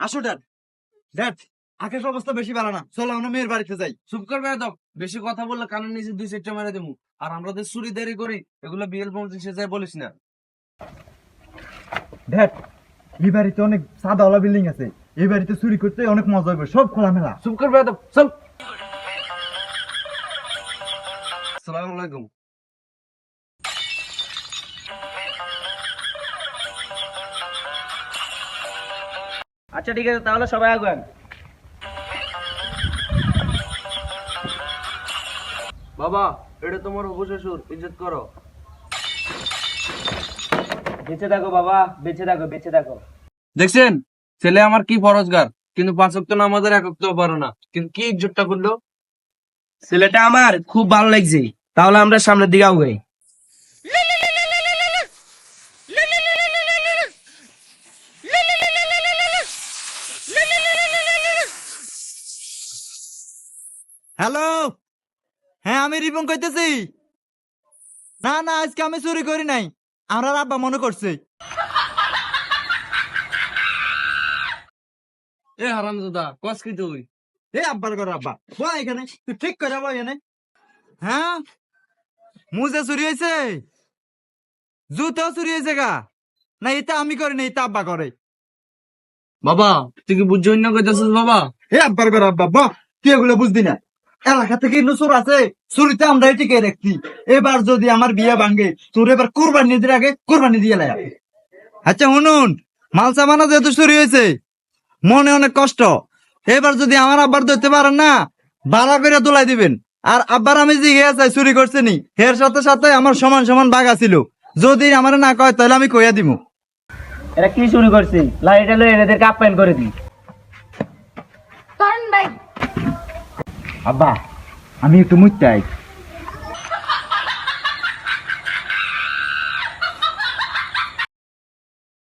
আসো dad. Dad আকাশ অবস্থা বেশি ভালো না। চলো আমরা মেয়ের বাড়িতে যাই। চুপ করবে দাও। বেশি কথা বললে কানের নিচে দুই চারটা মেরে দেবো। আর আমরা যে চুরি দেরি করি এগুলো বিএল পৌঁছে সে যায় বলিস না। ড্যাড এই বাড়িতে অনেক সাদাওয়ালা বিল্ডিং আছে। এই বাড়িতে চুরি করতে অনেক মজা হবে সব খোলামেলা। চুপ করবে দাও। চল। আসসালামু আলাইকুম। আচ্ছা ঠিক আছে তাহলে সবাই আগুন বাবা এটা তোমার উপশ্বশুর ইজ্জত করো। বেঁচে থাকো বাবা বেঁচে থাকো বেঁচে থাকো। দেখছেন? ছেলে আমার কি ফরজগার? কিন্তু পাঁচ অক্ট নামাজের এক অক্ট পারো না। কিন্তু কি ইজ্জতটা করল? ছেলেটা আমার খুব ভালো লাগছে। তাহলে আমরা সামনের দিকে আগুই। হ্যালো? হ্যাঁ আমি রিপন কইতেছি। না না আজকে আমি চুরি করি নাই। আমরা আব্বা মনে করছে। এ হারাম দাদা কস কি তুই? এ আব্বার ঘর আব্বা। বল এখানে তুই ঠিক করে বল এখানে। হ্যাঁ? মুজে চুরি হয়েছে জুতো চুরি হয়েছে গা। না এটা আমি করি না এটা আব্বা করে। বাবা তুই কি বুঝছ না কইতেছিস বাবা? এ আব্বার ঘর আব্বা বাহ তুই এগুলো বুঝবি না। এলাকা থেকে চোর আছে। চুরিতে আমরা টিকে রাখছি। এবার যদি আমার বিয়ে ভাঙে তোর এবার কোরবানি দিয়ে আগে কোরবানি দিয়ে লাই আচ্ছা শুনুন, মাল সামানা যেহেতু চুরি হয়েছে, মনে অনেক কষ্ট। এবার যদি আমার আব্বার ধরতে পারেন না, ভাড়া করে তোলাই দিবেন। আর আব্বার আমি জিজ্ঞে আছে চুরি করছে নি এর সাথে সাথে আমার সমান সমান বাঘ ছিল যদি আমার না কয়, তাহলে আমি কইয়া দিব এরা কি শুরু করছে? লাইট এলো এদেরকে আপ্যায়ন করে দিই। Abá, amigo, tô muito tarde.